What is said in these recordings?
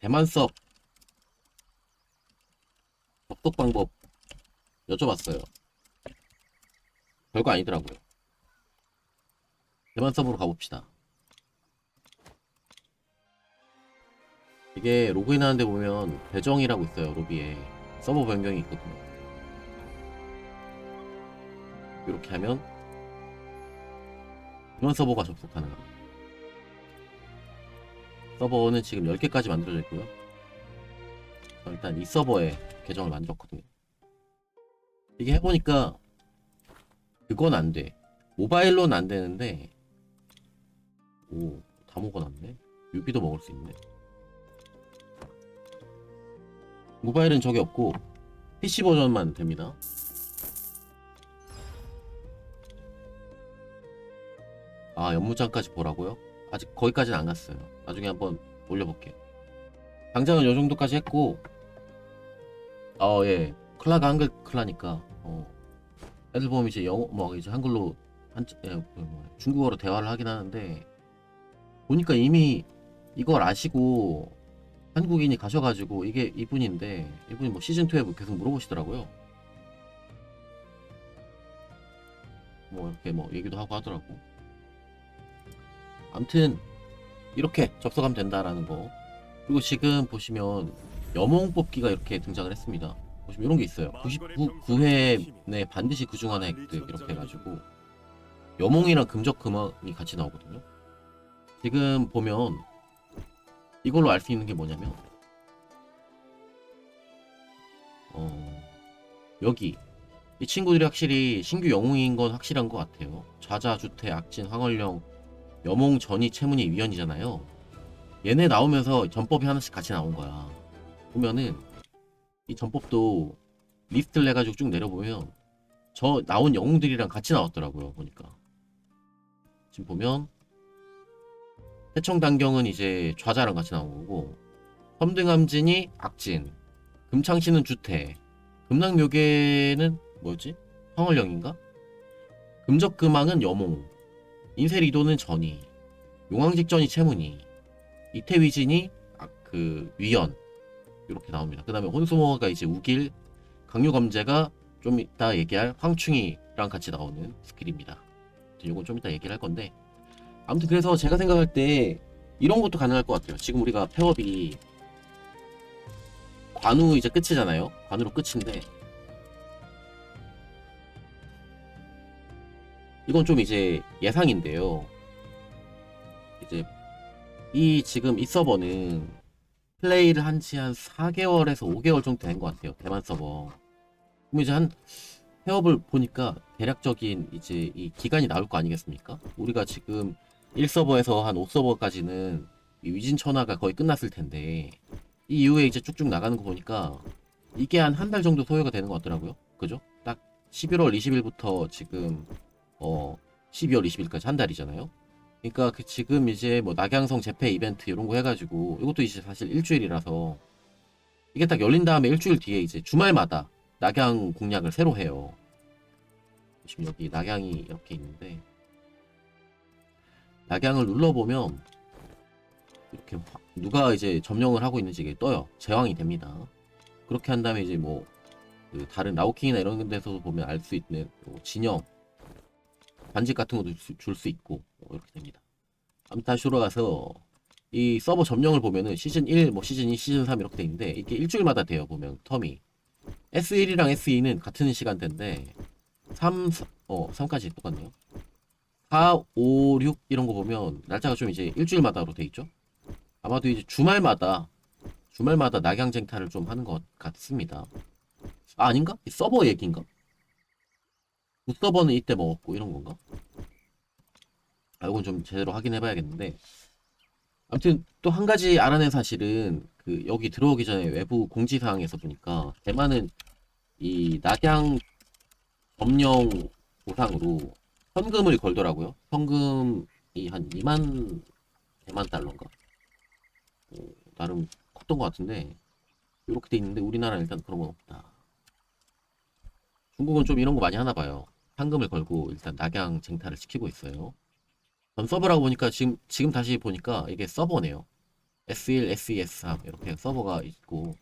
대만 섭 접속 방법 여쭤봤어요. 별거 아니더라고요. 대만 서버로 가봅시다. 이게 로그인 하는데 보면 배정이라고 있어요. 로비에 서버 변경이 있거든요. 이렇게 하면 이런 서버가 접속 가능합니다. 서버는 지금 10개까지 만들어져 있고요. 어, 일단 이 서버에 계정을 만들었거든요. 이게 해보니까 그건 안 돼. 모바일로는 안 되는데 오, 다 먹어놨네. 유비도 먹을 수 있네. 모바일은 적이 없고 PC 버전만 됩니다. 아, 연무장까지 보라고요? 아직 거기까지는 안 갔어요. 나중에 한번 올려볼게요. 당장은 요 정도까지 했고, 어, 예. 클라가 한글 클라니까, 어, 애들 보면 이제 영어, 뭐, 이제 한글로, 한, 예, 그 뭐, 중국어로 대화를 하긴 하는데, 보니까 이미 이걸 아시고, 한국인이 가셔가지고, 이게 이분인데, 이분이 뭐 시즌2에 계속 물어보시더라고요. 뭐, 이렇게 뭐, 얘기도 하고 하더라고. 암튼, 이렇게 접속하면 된다라는 거. 그리고 지금 보시면 여몽 뽑기가 이렇게 등장을 했습니다. 보시면 이런 게 있어요. 99 9회 내 반드시 그중 하나 획득 이렇게 해가지고 여몽이랑 금적 금왕이 같이 나오거든요. 지금 보면 이걸로 알 수 있는 게 뭐냐면 어 여기 이 친구들이 확실히 신규 영웅인 건 확실한 것 같아요. 좌자, 주태, 악진, 황홀령, 여몽, 전이, 채문이, 위원이잖아요. 얘네 나오면서 전법이 하나씩 같이 나온 거야. 보면은 이 전법도 리스트를 내가지고 쭉 내려보면 저 나온 영웅들이랑 같이 나왔더라고요. 보니까 지금 보면 해청단경은 이제 좌자랑 같이 나온 거고 섬등함진이 악진, 금창씨는 주태, 금낭묘계는 뭐였지? 황홀령인가? 금적금왕은 여몽, 인세리도는 전이, 용왕직전이 채문이, 이태위진이 아, 그 위원 이렇게 나옵니다. 그 다음에 혼수모가 이제 우길, 강요감제가 좀 이따 얘기할 황충이랑 같이 나오는 스킬입니다. 이건 좀 이따 얘기를 할 건데 아무튼 그래서 제가 생각할 때 이런 것도 가능할 것 같아요. 지금 우리가 폐업이 관우 이제 끝이잖아요. 관우로 끝인데 이건 좀 이제 예상인데요. 이제 이 지금 이 서버는 플레이를 한 지한 4개월에서 5개월 정도 된 것 같아요. 대만 서버. 그럼 이제 한 폐업을 보니까 대략적인 이제 이 기간이 나올 거 아니겠습니까? 우리가 지금 1서버에서 한 5서버까지는 이 위진천하가 거의 끝났을 텐데 이 이후에 이제 쭉쭉 나가는 거 보니까 이게 한 한 달 정도 소요가 되는 것 같더라고요. 그죠? 딱 11월 20일부터 지금 어 12월 20일까지 한 달이잖아요. 그러니까 그 지금 이제 뭐 낙양성 재패 이벤트 이런 거 해가지고 이것도 이제 사실 일주일이라서 이게 딱 열린 다음에 일주일 뒤에 이제 주말마다 낙양 공략을 새로 해요. 지금 여기 낙양이 이렇게 있는데 낙양을 눌러보면 이렇게 확- 누가 이제 점령을 하고 있는지 이게 떠요. 제왕이 됩니다. 그렇게 한 다음에 이제 뭐 그 다른 라우킹이나 이런 데서도 보면 알 수 있는 요 진영 반지 같은 것도 줄 수 있고 뭐 이렇게 됩니다. 아무튼 다시 돌아가서 이 서버 점령을 보면은 시즌 1, 뭐 시즌 2, 시즌 3 이렇게 돼 있는데 이게 일주일마다 돼요 보면 텀이 S1이랑 S2는 같은 시간대인데 3, 어 3까지 똑같네요. 4, 5, 6 이런 거 보면 날짜가 좀 이제 일주일마다로 돼 있죠. 아마도 이제 주말마다 주말마다 낙양쟁탈을 좀 하는 것 같습니다. 아, 아닌가? 이 서버 얘기인가? 그 서버는 이때 먹었고 이런 건가? 아, 이건 좀 제대로 확인해봐야겠는데. 아무튼 또 한 가지 알아낸 사실은 그 여기 들어오기 전에 외부 공지사항에서 보니까 대만은 이 낙양 점령 보상으로 현금을 걸더라고요. 현금이 한 2만 대만 달러인가? 어, 나름 컸던 것 같은데 이렇게 돼 있는데 우리나라는 일단 그런 건 없다. 중국은 좀 이런 거 많이 하나 봐요. 현금을 걸고 일단 낙양 쟁탈을 시키고 있어요. 전 서버라고 보니까 지금 지금 다시 보니까 이게 서버네요. S1, SE, S3 이렇게 서버가 있고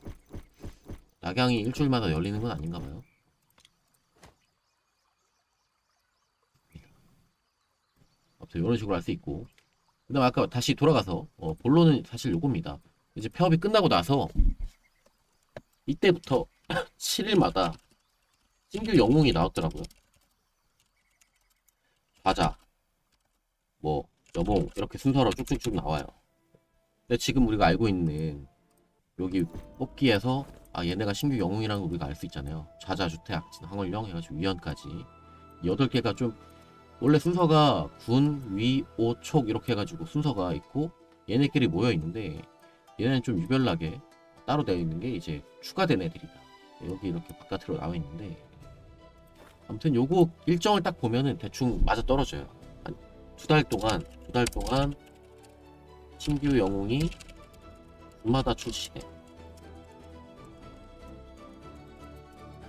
낙양이 일주일마다 열리는 건 아닌가 봐요. 아무튼 이런 식으로 할 수 있고 그 다음 아까 다시 돌아가서 어, 본론은 사실 요겁니다. 이제 폐업이 끝나고 나서 이때부터 7일마다 신규 영웅이 나왔더라고요. 과자, 뭐 여봉 이렇게 순서로 쭉쭉쭉 나와요. 근데 지금 우리가 알고 있는 여기 뽑기에서 아 얘네가 신규 영웅이라는 걸 우리가 알 수 있잖아요. 좌자, 주태, 악진, 황홀령 해가지고 위원까지 여덟 개가 좀 원래 순서가 군, 위, 오, 촉 이렇게 해가지고 순서가 있고 얘네끼리 모여 있는데 얘네는 좀 유별나게 따로 되어 있는 게 이제 추가된 애들이다. 여기 이렇게 바깥으로 나와 있는데 아무튼 요거 일정을 딱 보면은 대충 맞아 떨어져요. 한 두 달 동안 두 달 동안 신규 영웅이 주마다 출시해.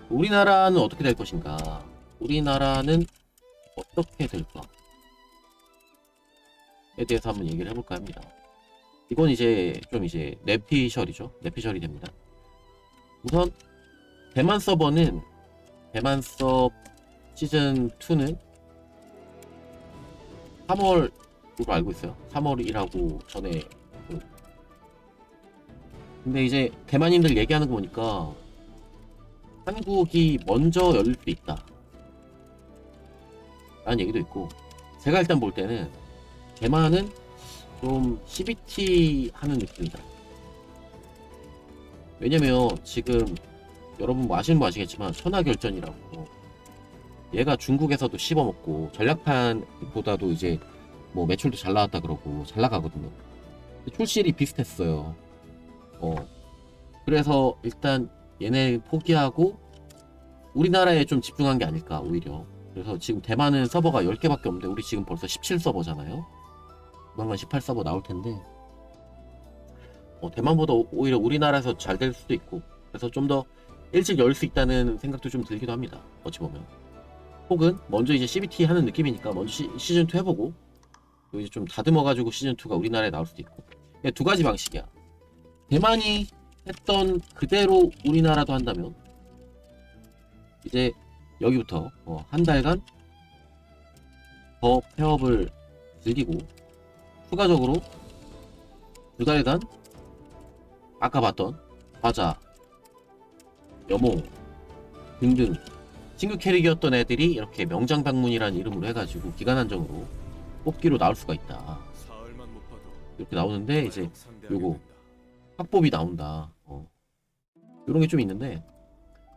우리나라는 어떻게 될 것인가? 우리나라는 어떻게 될까? 에 대해서 한번 얘기를 해볼까 합니다. 이건 이제 좀 이제 내피셜이죠. 내피셜이 됩니다. 우선 대만 서버는 대만 서버 시즌 2는 3월으로 알고 있어요. 3월이라고 전에 그- 근데 이제 대만인들 얘기하는 거 보니까 한국이 먼저 열릴 수도 있다. 라는 얘기도 있고 제가 일단 볼 때는 대만은 좀 CBT 하는 느낌이다. 왜냐면 지금 여러분 뭐 아시는 분 아시겠지만 천하결전이라고 얘가 중국에서도 씹어먹고 전략판보다도 이제 뭐 매출도 잘 나왔다 그러고 잘 나가거든요. 출시일이 비슷했어요. 어 그래서 일단 얘네 포기하고 우리나라에 좀 집중한 게 아닐까 오히려. 그래서 지금 대만은 서버가 10개밖에 없는데 우리 지금 벌써 17서버잖아요. 조만간 18서버 나올 텐데 어, 대만보다 오- 오히려 우리나라에서 잘 될 수도 있고 그래서 좀더 일찍 열 수 있다는 생각도 좀 들기도 합니다. 어찌 보면 혹은 먼저 이제 CBT 하는 느낌이니까 먼저 시, 즌2 해보고 이제 좀 다듬어가지고 시즌2가 우리나라에 나올 수도 있고 두 가지 방식이야. 대만이 했던 그대로 우리나라도 한다면 이제 여기부터 어, 한 달간 더 폐업을 즐기고 추가적으로 두 달간 아까 봤던 과자, 여몽 등등 신규 캐릭이었던 애들이 이렇게 명장 방문이라는 이름으로 해가지고 기간 한정으로 뽑기로 나올 수가 있다. 이렇게 나오는데 이제 요거. 확법이 나온다. 어. 이런 게 좀 있는데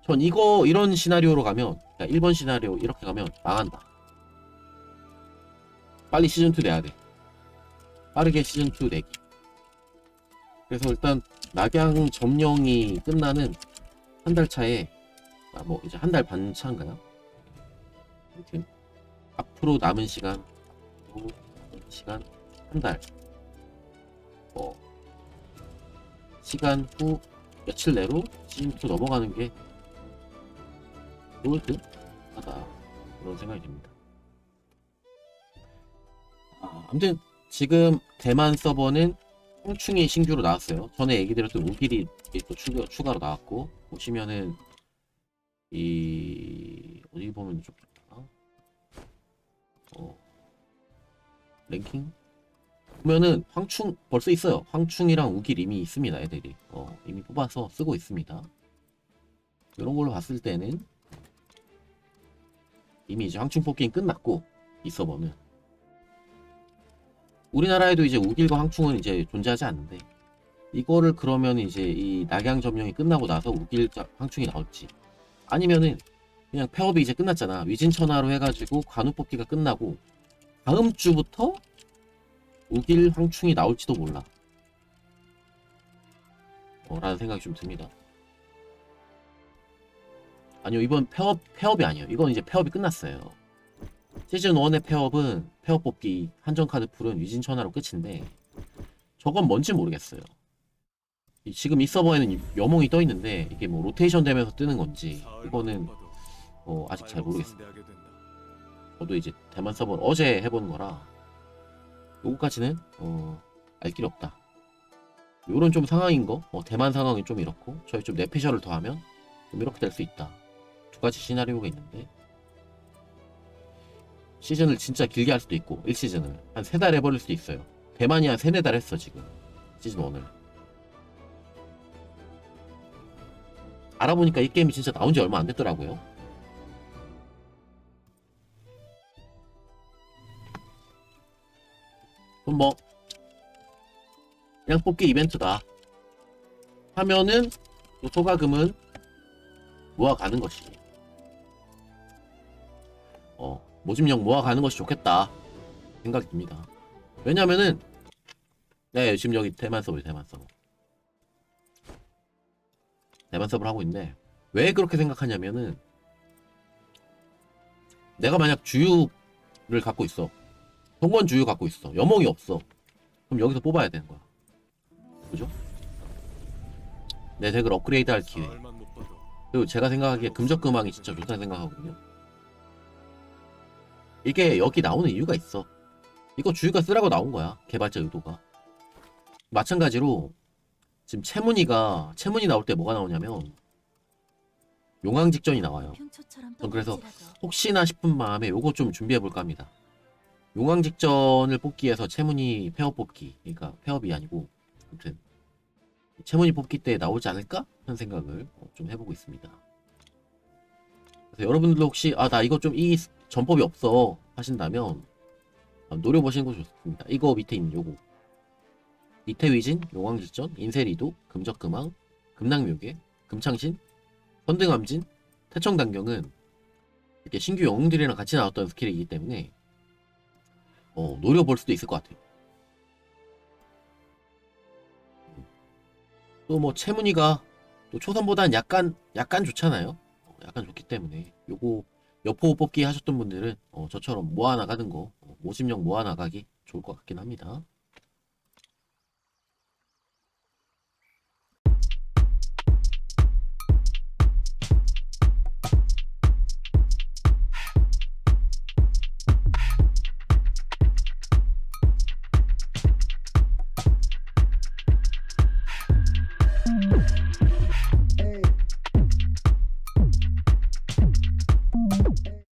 전 이거 이런 시나리오로 가면 그러니까 1번 시나리오 이렇게 가면 망한다. 빨리 시즌 2 내야 돼. 빠르게 시즌 2 내기. 그래서 일단 낙양 점령이 끝나는 한 달 차에 아, 뭐 이제 한 달 반 차인가요? 아무튼 앞으로 남은 시간 앞으로 시간 한 달. 뭐 시간 후 며칠 내로 시즌2 넘어가는 게 좋을 듯 하다 그런 생각이 듭니다. 아, 아무튼 지금 대만 서버는 홍충이 신규로 나왔어요. 전에 얘기 드렸던 우길이 또 추가, 추가로 나왔고 보시면은 이 어디 보면 좀 좋나? 어 랭킹 보면은 황충 벌써 있어요. 황충이랑 우길 이미 있습니다. 애들이 어, 이미 뽑아서 쓰고 있습니다. 이런 걸로 봤을 때는 이미 이제 황충 뽑기는 끝났고 이 서버는 우리나라에도 이제 우길과 황충은 이제 존재하지 않는데 이거를 그러면 이제 이 낙양 점령이 끝나고 나서 우길 황충이 나올지 아니면은 그냥 폐업이 이제 끝났잖아 위진천하로 해가지고 관우 뽑기가 끝나고 다음 주부터 우길 황충이 나올지도 몰라. 어, 라는 생각이 좀 듭니다. 아니요, 이번 폐업, 폐업이 아니에요. 이건 이제 폐업이 끝났어요. 시즌 1의 폐업은 폐업 뽑기 한정카드 풀은 위진천하로 끝인데, 저건 뭔지 모르겠어요. 이- 지금 이 서버에는 이 여몽이 떠 있는데, 이게 뭐 로테이션 되면서 뜨는 건지, 이거는 어, 아직 잘 된다. 저도 이제 대만 서버를 어제 해본 거라 요거까지는 어, 알 길이 없다. 요런 좀 상황인 거 어, 대만 상황이 좀 이렇고 저희 좀 내피셜을 더하면 좀 이렇게 될 수 있다 두 가지 시나리오가 있는데 시즌을 진짜 길게 할 수도 있고 1시즌을 한 세 달 해버릴 수도 있어요 대만이 한 세네 달 했어 지금 시즌 1을 알아보니까 이 게임이 진짜 나온 지 얼마 안 됐더라고요. 그럼 뭐 그냥 뽑기 이벤트다. 하면은 또 소가금은 모아가는 것이. 어 모집력 모아가는 것이 좋겠다. 생각이 듭니다. 왜냐면은 네 지금 여기 대만 서버 대만 서버 대만 서버를 하고 있는데 왜 그렇게 생각하냐면은 내가 만약 주유를 갖고 있어 동원 주유 갖고 있어 여몽이 없어 그럼 여기서 뽑아야 되는 거야 그죠? 내 덱을 업그레이드 할 기회 그리고 제가 생각하기에 금적금왕이 진짜 좋다는 생각하거든요. 이게 여기 나오는 이유가 있어. 이거 주유가 쓰라고 나온 거야. 개발자 의도가. 마찬가지로 지금 채문이가 채문이 나올 때 뭐가 나오냐면 용왕 직전이 나와요. 전 그래서 혹시나 싶은 마음에 요거 좀 준비해 볼까 합니다. 용왕 직전을 뽑기 위해서 채문이 페어 뽑기. 그러니까 페어비 아니고 아무튼 채문이 뽑기 때 나오지 않을까 하는 생각을 어, 좀 해보고 있습니다. 그래서 여러분들도 혹시 아 나 이거 좀 이 전법이 없어 하신다면 아, 노려보시는 거 좋습니다. 이거 밑에 있는 요거 밑에 위진, 용왕 직전, 인세리도, 금적금왕, 금낭묘계, 금창신, 선등암진, 태청단경은 이렇게 신규 영웅들이랑 같이 나왔던 스킬이기 때문에 어, 노려볼 수도 있을 것 같아요. 또 뭐 채문이가 또 초선보다는 약간 약간 좋잖아요. 어, 약간 좋기 때문에 요거 여포 뽑기 하셨던 분들은 어, 저처럼 모아 나가는 거 어, 모집력 모아 나가기 좋을 것 같긴 합니다.